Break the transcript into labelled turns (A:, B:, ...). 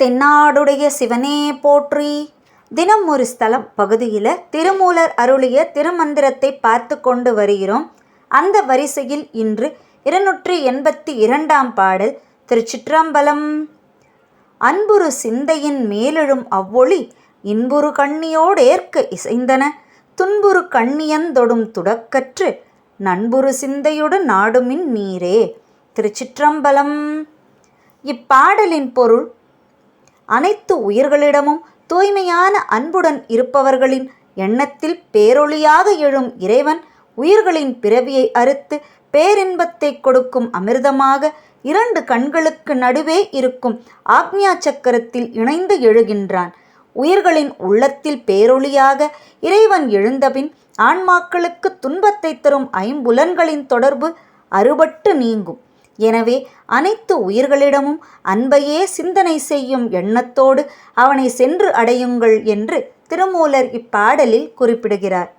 A: தென்னாடுடைய சிவனே போற்றி. தினம் ஒரு ஸ்தலம் பகுதியில் திருமூலர் அருளிய திருமந்திரத்தை பார்த்து கொண்டு வருகிறோம். அந்த வரிசையில் இன்று இருநூற்றி எண்பத்தி இரண்டாம் பாடல் திருச்சிற்றம்பலம். அன்புரு சிந்தையின் மேலெழும் அவ்வொளி இன்புறு கண்ணியோடேற்க இசைந்தன. துன்புறு கண்ணியந்தொடும் துடக்கற்று நண்புறு சிந்தையுடன் நாடுமின் நீரே திருச்சிற்றம்பலம். இப்பாடலின் பொருள் அனைத்து உயிர்களிடமும் தூய்மையான அன்புடன் இருப்பவர்களின் எண்ணத்தில் பேரொளியாக எழும் இறைவன் உயிர்களின் பிறவியை அறுத்து பேரின்பத்தை கொடுக்கும் அமிர்தமாக இரண்டு கண்களுக்கு நடுவே இருக்கும் ஆக்ஞா சக்கரத்தில் இணைந்து எழுகின்றான். உயிர்களின் உள்ளத்தில் பேரொளியாக இறைவன் எழுந்தபின் ஆன்மாக்களுக்கு துன்பத்தை தரும் ஐம்புலன்களின் தொடர்பு அறுபட்டு நீங்கும். எனவே அனைத்து உயிர்களிடமும் அன்பையே சிந்தனை செய்யும் எண்ணத்தோடு அவனை சென்று அடையுங்கள் என்று திருமூலர் இப்பாடலில் குறிப்பிடுகிறார்.